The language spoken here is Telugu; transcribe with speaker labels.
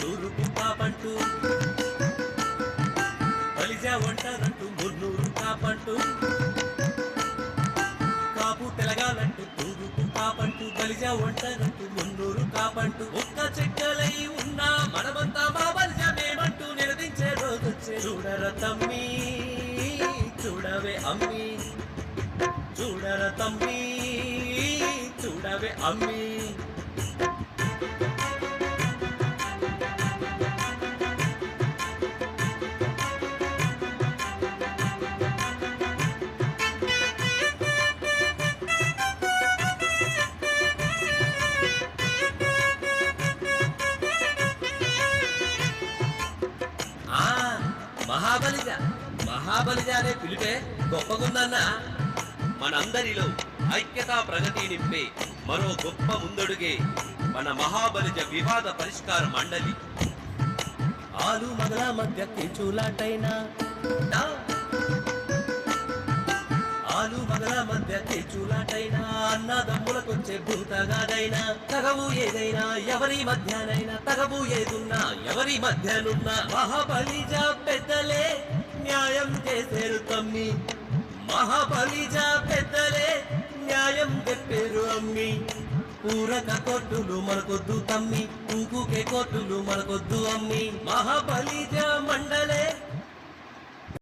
Speaker 1: తూరుపు కాపంటూ. బలిజా ఒంటరంటూ మున్నూరు కాపంటూ. కాపు తెలగాలంటూ తూరుపు కాపంటూ. బలిజా ఒంటరంటూ మున్నూరు కాపంటూ. ఒక్క చెక్కలై ఉన్నా మనమంతా మా బలిజా మేమంటూ నిలదించే రోజొచ్చే. చూడర తమ్మి చూడవే అమ్మి. చూడర తమ్మి చూడవే అమ్మి. మహాబలిజ. మహాబలిజ అనే పిలిపే గొప్పగుందన్నా. మనందరిలో ఐక్యతా ప్రగతి నింపే మరో గొప్ప ముందడుగే మన మహాబలిజ వివాద పరిష్కార మండలి. ఆలు మగల మధ్య కేచులాటైనా. ఆలు మగల మధ్య కేచులాటైనా. అన్నదమ్ములకొచ్చే భూతగాదైనా తగవు ఏదైనా ఎవరి మధ్యనైనా తగవు ఏదున్నా ఎవరి మధ్యనున్నా మహాబలిజ పెద్దలే న్యాయం చేసేరు తమ్మి. మహాబలిజ పెద్దలే న్యాయం చెప్పేరు అమ్మి. పూరక కొట్టులు మనకొద్దు తమ్మి కుంకుకే కొట్టులు మనకొద్దు అమ్మి. మహాబలిజ మండలే